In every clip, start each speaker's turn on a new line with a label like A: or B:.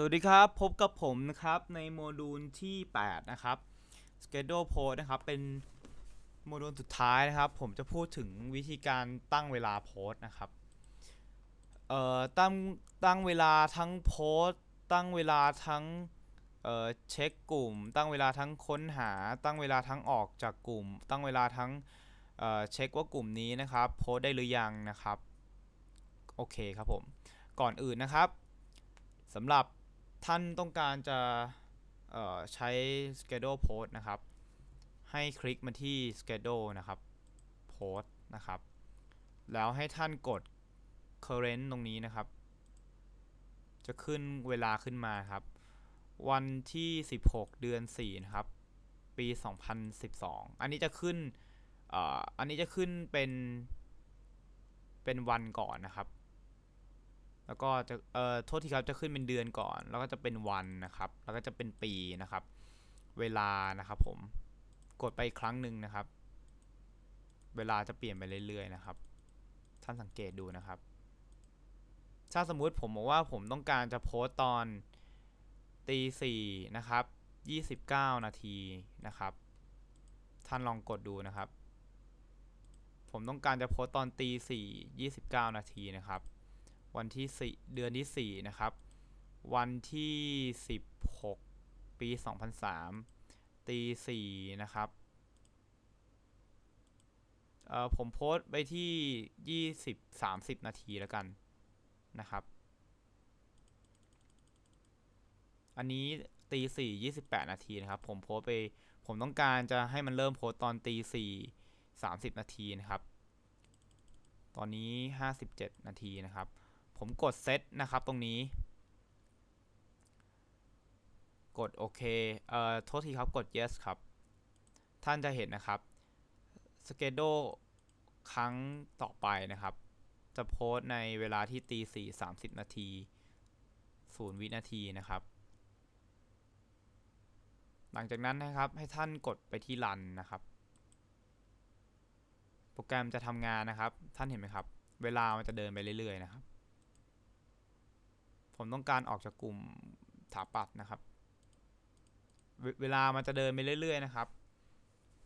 A: สวัสดีครับ พบกับผมนะครับในโมดูลที่ 8 นะครับ schedule post นะครับ เป็นโมดูลสุดท้ายนะครับ ผมจะพูดถึงวิธีการตั้งเวลาโพสต์นะครับเอ่อตั้งตั้งเวลาทั้งโพสต์ตั้งเวลาทั้งเอ่อเช็คกลุ่ม ตั้งเวลาทั้งค้นหา ตั้งเวลาทั้งออกจากกลุ่ม ตั้งเวลาทั้งเอ่อเช็คว่ากลุ่มนี้นะครับโพสต์ได้หรือยังนะครับโอเคครับผมก่อนอื่นนะครับสำหรับ ท่านต้องการจะใช้ schedule post นะครับ ให้คลิกมาที่ schedule นะครับ post นะครับ แล้วให้ท่านกด current ตรงนี้นะครับ จะขึ้นเวลาขึ้นมาครับ วันที่ 16 เดือน 4 นะครับ ปี 2012 อันนี้จะขึ้นอ่ออันนี้จะขึ้นเป็น เป็นวันก่อนนะครับ แล้วก็จะเอ่อโทษทีครับจะขึ้นเป็นเดือนก่อน แล้วก็จะเป็นวันนะครับ แล้วก็จะเป็นปีนะครับ เวลานะครับผมกดไปอีกครั้งหนึ่งนะครับ เวลาจะเปลี่ยนไปเรื่อยๆนะครับ ท่านสังเกตดูนะครับ ถ้าสมมุติผมบอกว่าผมต้องการจะโพสต์ตอนตีสี่นะครับยี่สิบเก้านาทีนะครับ ท่านลองกดดูนะครับ ผมต้องการจะโพสต์ตอนตีสี่ยี่สิบเก้านาทีนะครับ วันที่สี่เดือนที่สี่นะครับ วันที่สิบหกปีสองพันสามตีสี่นะครับเอ่อผมโพสต์ไปที่ยี่สิบสามสิบนาทีแล้วกันนะครับ อันนี้ตีสี่ยี่สิบแปดนาทีนะครับ ผมโพสต์ไป ผมต้องการจะให้มันเริ่มโพสต์ตอนตีสี่สามสิบนาทีนะครับ ตอนนี้ห้าสิบเจ็ดนาทีนะครับ ผมกดเซตนะครับตรงนี้ กดโอเคเอ่อโทษทีครับกด yes ครับ ท่านจะเห็นนะครับ schedule ครั้งต่อไปนะครับ จะโพสต์ในเวลาที่ตีสี่สามสิบนาทีศูนย์วินาทีนะครับ หลังจากนั้นนะครับให้ท่านกดไปที่ run นะครับ โปรแกรมจะทำงานนะครับ ท่านเห็นไหมครับ เวลามันจะเดินไปเรื่อยๆนะครับ ผมต้องการออกจากกลุ่มถาปัดนะครับเวเวลามันจะเดินไปเรื่อย ๆ นะครับ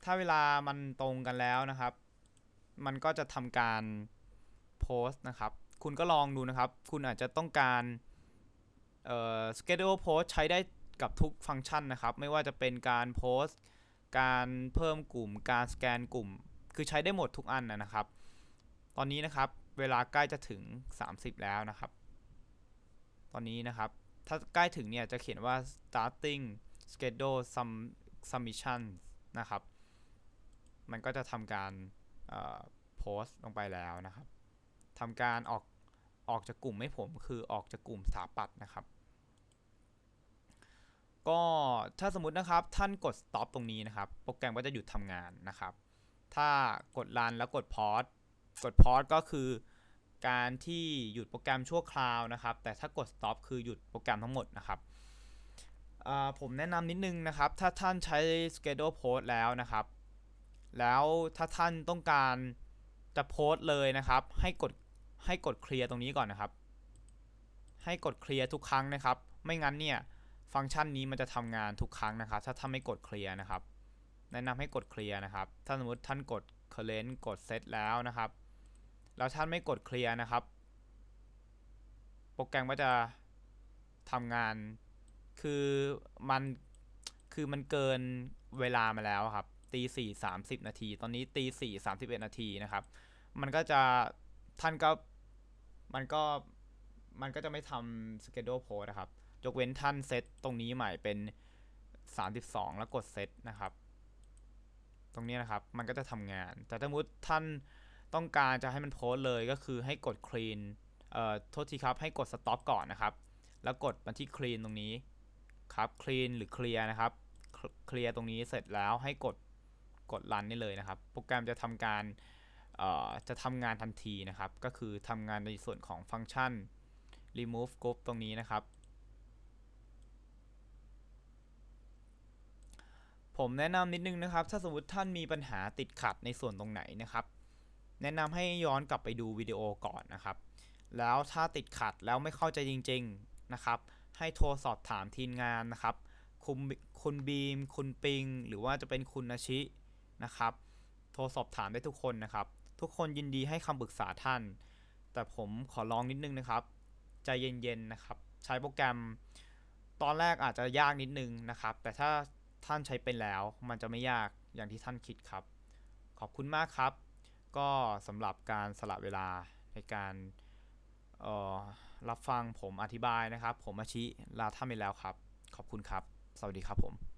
A: ถ้าเวลามันตรงกันแล้วนะครับ มันก็จะทำการโพสต์นะครับ คุณก็ลองดูนะครับ คุณอาจจะต้องการเอ่อ schedule post ใช้ได้กับทุกฟังก์ชันนะครับ ไม่ว่าจะเป็นการโพสต์ การเพิ่มกลุ่ม การสแกนกลุ่ม คือใช้ได้หมดทุกอันนะนะครับ ตอนนี้นะครับ เวลาใกล้จะถึง 30 แล้วนะครับ ตอนนี้นะครับ ถ้าใกล้ถึงเนี่ยจะเขียนว่า starting schedule sum submission นะครับ มันก็จะทำการโพสต์ลงไปแล้วนะครับทำการออกออกจากกลุ่มให้ผมคือออกจากกลุ่มสถาปัตย์นะครับ ก็ถ้าสมมตินะครับท่านกด stop ตรงนี้นะครับ โปรแกรมก็จะหยุดทำงานนะครับ ถ้ากด run แล้วกด pause กด pause ก็คือ การที่หยุดโปรแกรมชั่วคราวนะครับ แต่ถ้ากด stop คือหยุดโปรแกรมทั้งหมดนะครับผมแนะนำนิดนึงนะครับ ถ้าท่านใช้ schedule post แล้วนะครับ แล้วถ้าท่านต้องการจะโพสต์เลยนะครับ ให้กดให้กดเคลียร์ตรงนี้ก่อนนะครับ ให้กดเคลียร์ทุกครั้งนะครับ ไม่งั้นเนี่ยฟังก์ชันนี้มันจะทำงานทุกครั้งนะครับ ถ้าท่านไม่กดเคลียร์นะครับ แนะนำให้กดเคลียร์นะครับ ถ้าสมมติท่านกด current กด set แล้วนะครับ แล้วท่านไม่กดเคลียร์นะครับ โปรแกรมก็จะทำงาน คือมันคือมันเกินเวลามาแล้วครับตีสี่สามสิบนาที ตอนนี้ตีสี่สามสิบเอ็ดนาทีนะครับ มันก็จะท่านก็มันก็มันก็จะไม่ทำ schedule post นะครับ ยกเว้นท่านเซตตรงนี้ใหม่เป็น 32 แล้วกดเซตนะครับ ตรงนี้นะครับ มันก็จะทำงาน แต่ถ้ามมติท่าน ต้องการจะให้มันโพสเลยก็คือให้กด clean เอ่อโทษทีครับให้กด stop ก่อนนะครับ แล้วกดมาที่ clean ตรงนี้ครับ clean หรือ clear นะครับเคลียร์ตรงนี้เสร็จแล้วให้กดกด run นี่เลยนะครับ โปรแกรมจะทำการเอ่อจะทำงานทันทีนะครับ ก็คือทำงานในส่วนของฟังก์ชัน remove group ตรงนี้นะครับ ผมแนะนำนิดนึงนะครับ ถ้าสมมติท่านมีปัญหาติดขัดในส่วนตรงไหนนะครับ แนะนำให้ย้อนกลับไปดูวิดีโอก่อนนะครับ แล้วถ้าติดขัดแล้วไม่เข้าใจจริง ๆนะครับ ให้โทรสอบถามทีมงานนะครับ คุณคุณบีม คุณปิง หรือว่าจะเป็นคุณอาชินะครับ โทรสอบถามได้ทุกคนนะครับ ทุกคนยินดีให้คำปรึกษาท่าน แต่ผมขอร้องนิดนึงนะครับใจเย็นๆนะครับ ใช้โปรแกรม ตอนแรกอาจจะยากนิดนึงนะครับ แต่ถ้าท่านใช้เป็นแล้ว มันจะไม่ยากอย่างที่ท่านคิดครับ ขอบคุณมากครับ ก็สำหรับการสละเวลาในการออรับฟังผมอธิบายนะครับ ผมอาชิลาท่าไปแล้วครับ ขอบคุณครับ สวัสดีครับผม